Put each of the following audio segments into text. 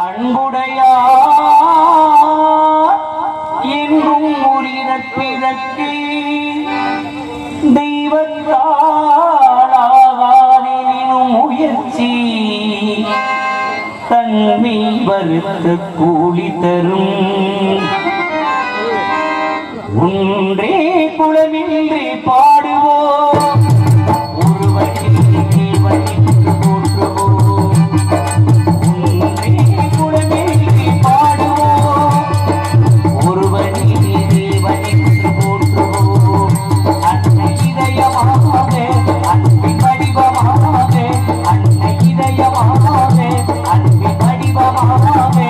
அன்புடையார் என்றும் உயிர பிறக்கு தெய்வத்தாளாகானினும் முயற்சி தன்மை வருத்த கூலி தரும். ஒன்றே குலமின் Oh,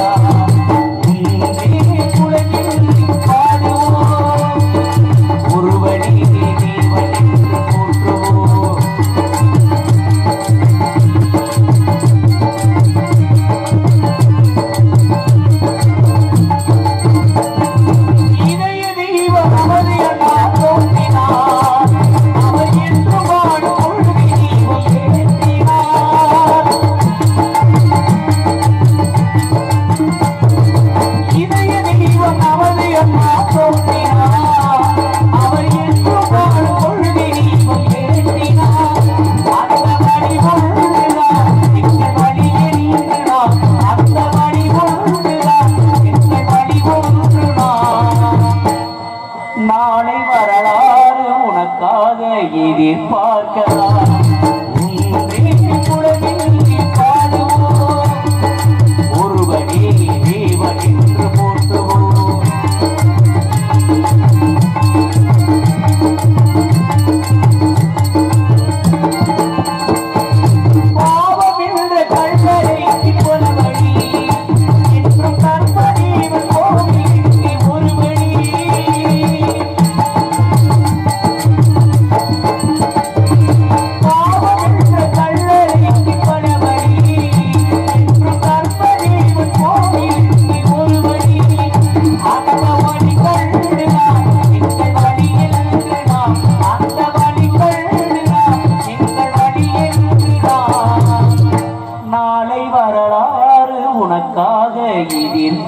Música பார்க்கலாம்.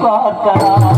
কথা